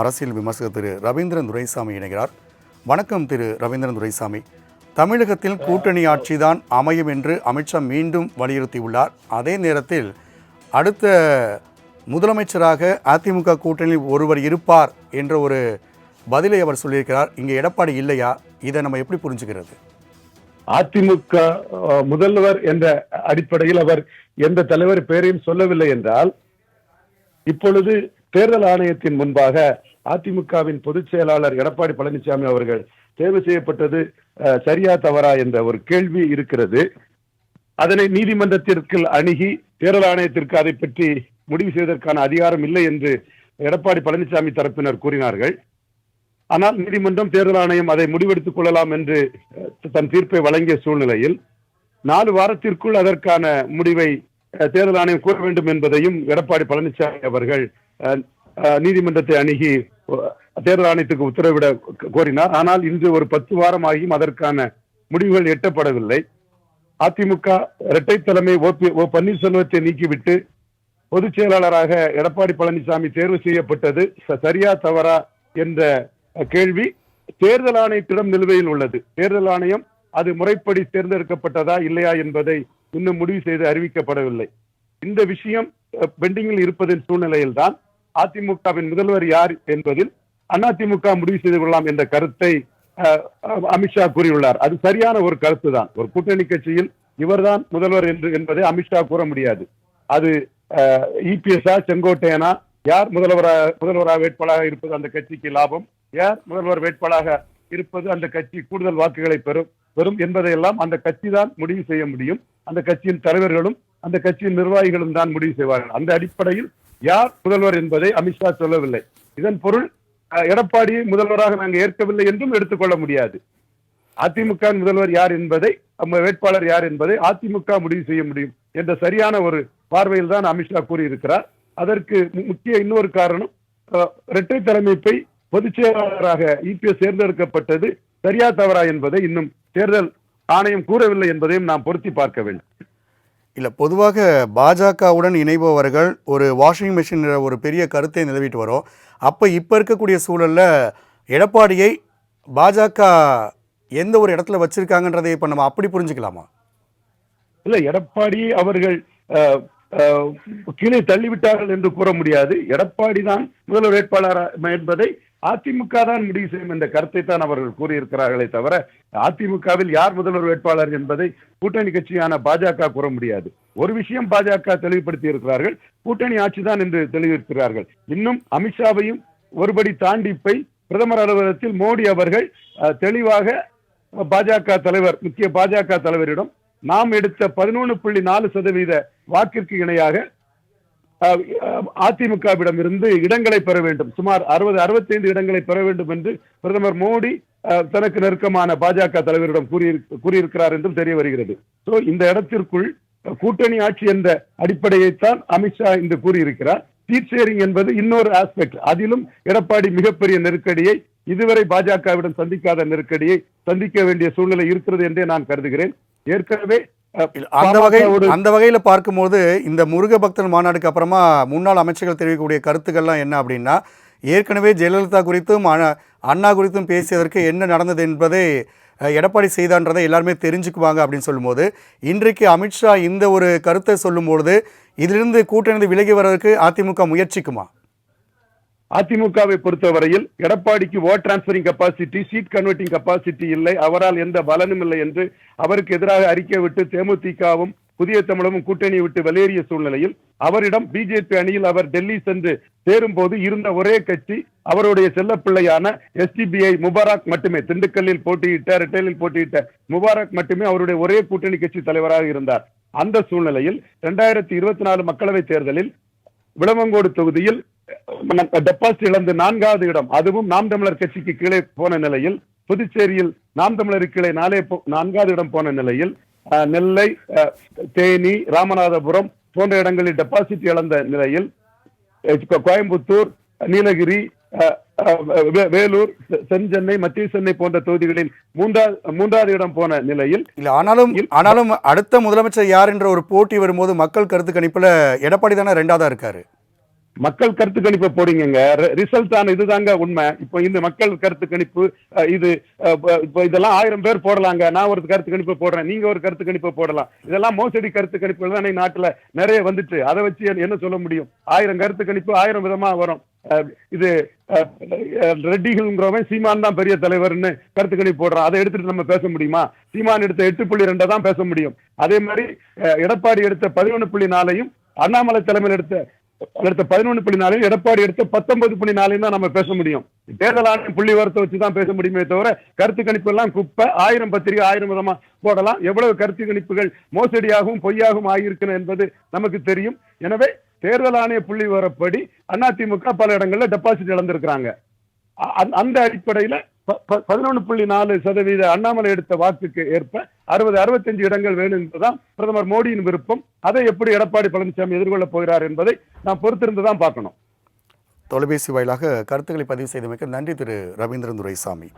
அரசியல் விமர்சகர் திரு ரவீந்திரன் துரைசாமி இணைகிறார். வணக்கம் திரு ரவீந்திரன் துரைசாமி. தமிழகத்தில் கூட்டணி ஆட்சிதான் அமையும் என்று அமித்ஷா மீண்டும் வலியுறுத்தியுள்ளார். அதே நேரத்தில் அடுத்த முதலமைச்சராக அதிமுக கூட்டணியில் ஒருவர் இருப்பார் என்ற ஒரு பதிலை அவர் சொல்லியிருக்கிறார். இங்கே எடப்பாடி இல்லையா? இதை நம்ம எப்படி புரிஞ்சுக்கிறது? அதிமுக முதல்வர் என்ற அடிப்படையில் அவர் எந்த தலைவர் பெயரையும் சொல்லவில்லை என்றால் இப்பொழுது தேர்தல் ஆணையத்தின் முன்பாக அதிமுகவின் பொதுச் செயலாளர் எடப்பாடி பழனிசாமி அவர்கள் தேர்வு செய்யப்பட்டது சரியா தவறா என்ற ஒரு கேள்வி இருக்கிறது. அதனை நீதிமன்றத்திற்கு அணுகி தேர்தல் ஆணையத்திற்கு அதை பற்றி முடிவு செய்வதற்கான அதிகாரம் இல்லை என்று எடப்பாடி பழனிசாமி தரப்பினர் கூறினார்கள். ஆனால் நீதிமன்றம் தேர்தல் ஆணையம் அதை முடிவெடுத்துக் கொள்ளலாம் என்று தன் தீர்ப்பை வழங்கிய சூழ்நிலையில் நாலு வாரத்திற்குள் அதற்கான முடிவை தேர்தல் ஆணையம் கூற வேண்டும் என்பதையும் எடப்பாடி பழனிசாமி அவர்கள் நீதிமன்றத்தை அணுகி தேர்தல் ஆணையத்துக்கு உத்தரவிட கோரினார். ஆனால் இன்று ஒரு பத்து வாரம் ஆகியும் அதற்கான முடிவுகள் எட்டப்படவில்லை. அதிமுக இரட்டை தலைமை ஓ பி- ஓ பன்னீர்செல்வத்தை நீக்கிவிட்டு பொதுச் செயலாளராக எடப்பாடி பழனிசாமி தேர்வு செய்யப்பட்டது. சரியா தவறா என்ற கேள்வி தேர்தல் ஆணையத்திடம் நிலுவையில் உள்ளது. தேர்தல் ஆணையம் அது முறைப்படி தேர்ந்தெடுக்கப்பட்டதா இல்லையா என்பதை இன்னும் முடிவு செய்து அறிவிக்கப்படவில்லை. இந்த விஷயம் பெண்டிங்கில் இருப்பதன் சூழ்நிலையில் தான் அதிமுகவின் முதல்வர் யார் என்பதில் அதிமுக முடிவு செய்து கொள்ளலாம் என்ற கருத்தை அஹ், அமித்ஷா கூறியுள்ளார். அது சரியான ஒரு கருத்து தான் ஒரு கூட்டணி கட்சியில் இவர்தான் முதல்வர் என்று என்பதை அமித்ஷா கூற முடியாது. அது இபிஎஸ்ஆ செங்கோட்டையனா யார் முதல்வராக முதல்வராக வேட்பாளராக இருப்பது அந்த கட்சிக்கு லாபம்? யார் முதல்வர் வேட்பாளராக இருப்பது அந்த கட்சி கூடுதல் வாக்குகளை பெறும் பெறும் என்பதையெல்லாம் அந்த கட்சி தான் முடிவு செய்ய முடியும். அந்த கட்சியின் தலைவர்களும் அந்த கட்சியின் நிர்வாகிகளும் தான் முடிவு செய்வார்கள். அந்த அடிப்படையில் யார் முதல்வர் என்பதை அமித்ஷா சொல்லவில்லை. இதன் பொருள் அஹ், எடப்பாடியை முதல்வராக நாங்கள் ஏற்கவில்லை என்றும் எடுத்துக்கொள்ள முடியாது. அதிமுக முதல்வர் யார் என்பதை நம்ம வேட்பாளர் யார் என்பதை அதிமுக முடிவு செய்ய முடியும் என்ற சரியான ஒரு பார்வையில் தான் அமித்ஷா கூறியிருக்கிறார். அதற்கு முக்கிய இன்னொரு காரணம் அஹ், இரட்டை தலைமைப்பை பொதுச் செயலாளராக இபிஎஸ் தேர்ந்தெடுக்கப்பட்டது சரியா தவறா என்பதை இன்னும் தேர்தல் ஆணையம் கூறவில்லை என்பதையும் நாம் பொருத்தி பார்க்க வேண்டும். இல்லை பொதுவாக பாஜகவுடன் இணைபவர்கள் ஒரு வாஷிங் மிஷின் ஒரு பெரிய கருத்தை நிலவிட்டு வரும். அப்போ இப்போ இருக்கக்கூடிய சூழலில் எடப்பாடியை பாஜக எந்த ஒரு இடத்துல வச்சிருக்காங்கன்றதை இப்போ நம்ம அப்படி புரிஞ்சுக்கலாமா? இல்லை எடப்பாடி அவர்கள் கீழே தள்ளிவிட்டார்கள் என்று கூற முடியாது. எடப்பாடி தான் முதல்வர் வேட்பாளர் என்பதை அதிமுக தான் முடிவு செய்யும் என்ற கருத்தை தான் அவர்கள் கூறியிருக்கிறார்களே தவிர அதிமுகவில் யார் முதல்வர் வேட்பாளர் என்பதை கூட்டணி கட்சியான பாஜக கூற முடியாது. ஒரு விஷயம் பாஜக தெளிவுபடுத்தி இருக்கிறார்கள் கூட்டணி ஆட்சிதான் என்று தெளிவிருக்கிறார்கள். இன்னும் அமித்ஷாவையும் ஒருபடி தாண்டி போய் பிரதமர் அலுவலகத்தில் மோடி அவர்கள் தெளிவாக பாஜக தலைவர் முக்கிய பாஜக தலைவரிடம் நாம் எடுத்த பதினொன்று புள்ளி நாலு சதவீத வாக்கிற்கு இணையாக அதிமுகவிடம் இருந்து இடங்களை பெற வேண்டும். சுமார் அறுபது அறுபத்தைந்து இடங்களை பெற வேண்டும் என்று பிரதமர் மோடி தனக்கு நெருக்கமான பாஜக தலைவரிடம் கூறியிரு- கூறியிருக்கிறார் என்றும் தெரிய வருகிறது. சோ இந்த இடத்திற்குள் கூட்டணி ஆட்சி என்ற அடிப்படையைத்தான் அமித்ஷா இன்று கூறியிருக்கிறார். சீட் ஷேரிங் என்பது இன்னொரு ஆஸ்பெக்ட் அதிலும் எடப்பாடி மிகப்பெரிய நெருக்கடியை இதுவரை பாஜகவிடம் சந்திக்காத நெருக்கடியை சந்திக்க வேண்டிய சூழ்நிலை இருக்கிறது என்றே நான் கருதுகிறேன். ஏற்கனவே அந்த வகை அந்த வகையில் பார்க்கும்போது இந்த முருக பக்தன் மாநாடுக்கு அப்புறமா முன்னாள் அமைச்சர்கள் தெரிவிக்கக்கூடிய கருத்துக்கள்லாம் என்ன அப்படின்னா ஏற்கனவே ஜெயலலிதா குறித்தும் அண்ணா- அண்ணா குறித்தும் பேசியதற்கு என்ன நடந்தது என்பதை எடப்பாடி செய்தான்றதை எல்லாருமே தெரிஞ்சுக்குவாங்க அப்படின்னு சொல்லும்போது இன்றைக்கு அமித்ஷா இந்த ஒரு கருத்தை சொல்லும்பொழுது இதிலிருந்து கூட்டணி விலகி வர்றதுக்கு அதிமுக முயற்சிக்குமா? அதிமுகவை பொறுத்தவரையில் எடப்பாடிக்கு vote transferring capacity seat converting capacity இல்லை. அவரால் எந்த பலனும் இல்லை என்று அவருக்கு எதிராக அறிக்கை விட்டு தேமுதிகவும் புதிய தமிழமும் கூட்டணியை விட்டு வெளியேறிய சூழ்நிலையில் அவரிடம் பிஜேபி அணியில் அவர் டெல்லி சென்று சேரும் போது இருந்த ஒரே கட்சி அவருடைய செல்லப்பிள்ளையான எஸ்டிபிஐ முபாரக் மட்டுமே திண்டுக்கல்லில் போட்டியிட்ட ரிட்டைலில் போட்டியிட்ட முபாரக் மட்டுமே அவருடைய ஒரே கூட்டணி கட்சி தலைவராக இருந்தார். அந்த சூழ்நிலையில் இரண்டாயிரத்தி இருபத்தி நாலு மக்களவைத் தேர்தலில் விளவங்கோடு தொகுதியில் டெபாசிட் இழந்து நான்காவது இடம். அதுவும் நாம் தமிழர் கட்சிக்கு கீழே போன நிலையில் புதுச்சேரியில் நாம் தமிழருக்கு கீழே நாலே போ- நான்காவது இடம் போன நிலையில் நெல்லை அஹ், தேனி ராமநாதபுரம் போன்ற இடங்களில் டெபாசிட் இழந்த நிலையில் கோயம்புத்தூர் நீலகிரி அஹ், வேலூர் செ- தென்சென்னை மத்திய சென்னை போன்ற தொகுதிகளில் மூன்றாவது மூன்றாவது இடம் போன நிலையில் இல்லை ஆனாலும் ஆனாலும் அடுத்த முதலமைச்சர் யார் என்ற ஒரு போட்டி வரும்போது மக்கள் கருத்து கணிப்பில் எடப்பாடி தானே ரெண்டாவதாக இருக்காரு. மக்கள் கருத்து கணிப்பை போடுங்க ரிசல்ட் ஆன இதுதாங்க உண்மை. இப்போ இந்த மக்கள் கருத்து கணிப்பு இது இப்போ இதெல்லாம் ஆயிரம் பேர் போடலாங்க. நான் ஒரு கருத்து கணிப்பை போடுறேன். நீங்க ஒரு கருத்து கணிப்பை போடலாம். இதெல்லாம் மோசடி கருத்து கணிப்புகள் தான் நாட்டுல நிறைய வந்துட்டு. அதை வச்சு என்ன- என்ன சொல்ல முடியும்? ஆயிரம் கருத்து கணிப்பு ஆயிரம் விதமா வரும். இது ரெட்டிகள்ங்கிறவன் சீமான் தான் பெரிய தலைவர்னு கருத்து கணிப்பு போடுறான். அதை எடுத்துட்டு நம்ம பேச முடியுமா? சீமான் எடுத்த எட்டு புள்ளி ரெண்டை தான் பேச முடியும். அதே மாதிரி எடப்பாடி எடுத்த பதினொன்று புள்ளி நாலையும் அண்ணாமலை தலைமையில் எடுத்த எடுத்த பதினொன்று புள்ளி நாலையும் எடப்பாடி எடுத்த பத்தொன்பது புள்ளி நாலையும் தான் நம்ம பேச முடியும். தேர்தல் ஆணையம் புள்ளி வரத்தை வச்சு தான் பேச முடியுமே தவிர கருத்து கணிப்பு எல்லாம் குப்பை ஆயிரம் பத்திரிகை ஆயிரம் விதமா போடலாம். எவ்வளவு கருத்து கணிப்புகள் மோசடியாகவும் பொய்யாகவும் ஆகியிருக்கணும் என்பது நமக்கு தெரியும். எனவே தேர்தல் ஆணைய புள்ளி வரப்படி அதிமுக பல இடங்கள்ல டெபாசிட் இழந்திருக்கிறாங்க. அந்த அடிப்படையில பதினொன்று புள்ளி நாலு சதவீத அண்ணாமலை எடுத்த வாக்குக்கு ஏற்ப அறுபது அறுபத்தஞ்சு இடங்கள் வேணும் என்பதுதான் பிரதமர் மோடியின் விருப்பம். அதை எப்படி எடப்பாடி பழனிசாமி எதிர்கொள்ளப் போகிறார் என்பதை நாம் பொறுத்திருந்து தான் பார்க்கணும். தொலைபேசி வாயிலாக கருத்துக்களை பதிவு செய்தமைக்கு நன்றி திரு ரவீந்திரன் துரைசாமி.